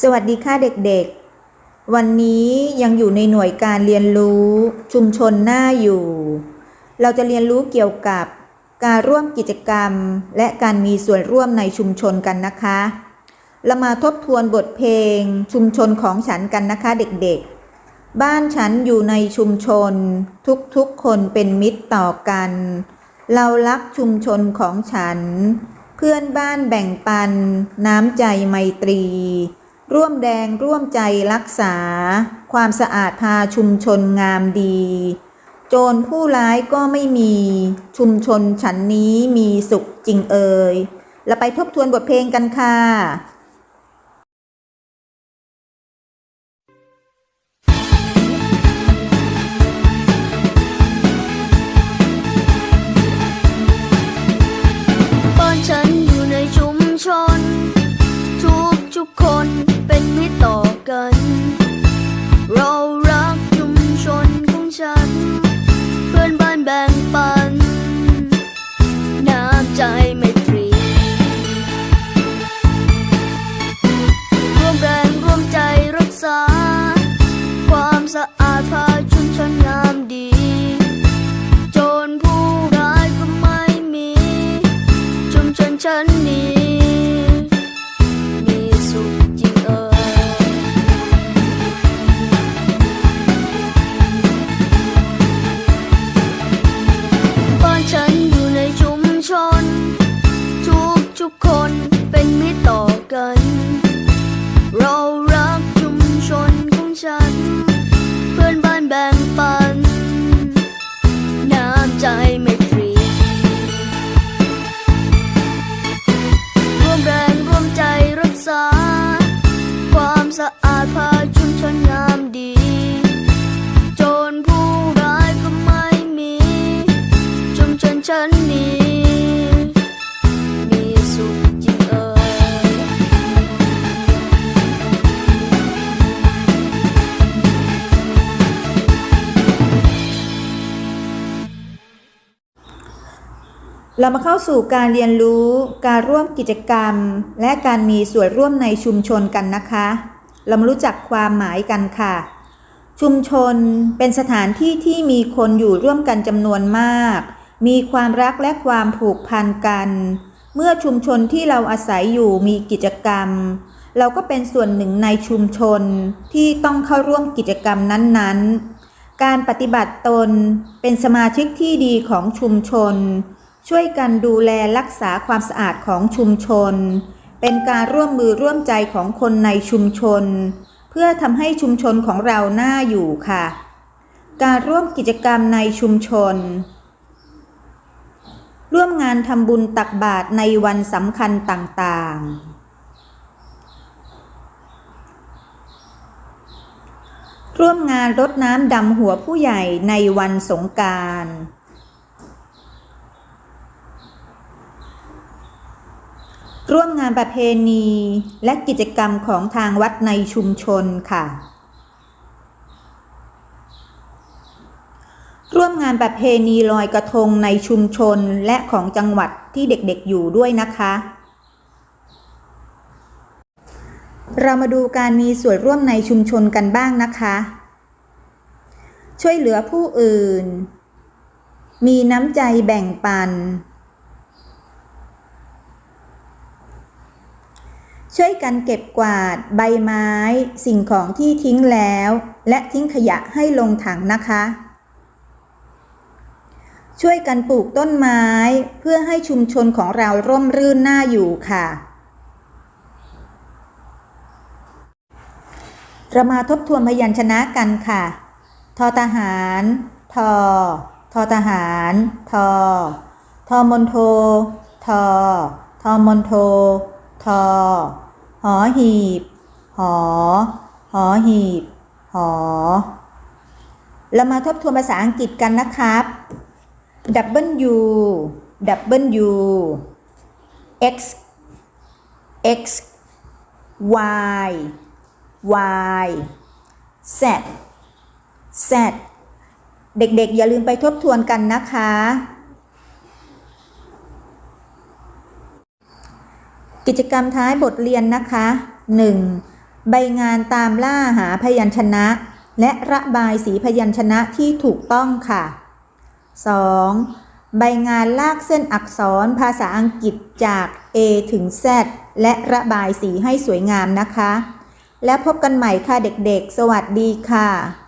สวัสดีค่ะเด็กๆ วันนี้ยังอยู่ในหน่วยการเรียนรู้ชุมชนหน้าอยู่ เราจะเรียนรู้เกี่ยวกับการร่วมกิจกรรม และการมีส่วนร่วมในชุมชนกันนะคะ เรามาทบทวนบทเพลงชุมชนของฉันกันนะคะเด็กๆ บ้านฉันอยู่ในชุมชน ทุกๆคนเป็นมิตรต่อกัน เรารักชุมชนของฉัน เพื่อนบ้านแบ่งปัน น้ำใจไมตรี ร่วมแดงร่วมใจรักษา ความสะอาดพาชุมชนงามดี โจรผู้ร้ายก็ไม่มีชุมชนฉันนี้มีสุขจริงเอ่ยเราไปทบทวนบทเพลงกันค่ะ เป็นมิตรต่อกัน อาดพาชุมชนงามดี โจรผู้ร้ายก็ไม่มี ชุมชนฉันนี้เรามาเข้าสู่การเรียนรู้ การร่วมกิจกรรม และการมีส่วนร่วมในชุมชนกันนะคะ เรามารู้จักความหมายกันค่ะ ชุมชนเป็นสถานที่ที่มีคนอยู่ร่วมกันจำนวนมาก มีความรักและความผูกพันกัน เมื่อชุมชนที่เราอาศัยอยู่มีกิจกรรม เราก็เป็นส่วนหนึ่งในชุมชนที่ต้องเข้าร่วมกิจกรรมนั้นๆ การปฏิบัติตนเป็นสมาชิกที่ดีของชุมชน ช่วยกันดูแลรักษาความสะอาดของชุมชน เป็นการร่วมมือร่วมใจของคนในชุมชน เพื่อทำให้ชุมชนของเราน่าอยู่ค่ะ การร่วมกิจกรรมในชุมชน ร่วมงานทำบุญตักบาตรในวันสำคัญต่างๆร่วมงานรดน้ำดำหัวผู้ใหญ่ในวันสงกราร ร่วมงานประเพณีและกิจกรรมของทางวัดในชุมชนค่ะ ร่วมงานประเพณีลอยกระทงในชุมชนและของจังหวัดที่เด็กๆอยู่ด้วยนะคะ เรามาดูการมีส่วนร่วมในชุมชนกันบ้างนะคะ ช่วยเหลือผู้อื่น มีน้ำใจแบ่งปัน ช่วยกันเก็บกวาด ใบไม้ สิ่งของที่ทิ้งแล้ว และทิ้งขยะให้ลงถังนะคะ ช่วยกันปลูกต้นไม้ เพื่อให้ชุมชนของเราร่มรื่นน่าอยู่ค่ะ เรามาทบทวนพยัญชนะกันค่ะ ทอทหาร ทอ ทอทหาร ทอ ทอมนโท ทอ ทอมนโท ทอ หอหีบ หอ หอหีบ หอ เรามาทบทวนภาษาอังกฤษกันนะครับ W W X X Y Y Z Z เด็กๆ อย่าลืมไปทบทวนกันนะคะ กิจกรรมท้ายบทเรียนนะคะ 1. ใบงานตามล่าหาพยัญชนะ และระบายสีพยัญชนะที่ถูกต้องค่ะ 2. ใบงานลากเส้นอักษรภาษาอังกฤษจาก A ถึง Z และระบายสีให้สวยงามนะคะ แล้วพบกันใหม่ค่ะเด็กๆ สวัสดีค่ะ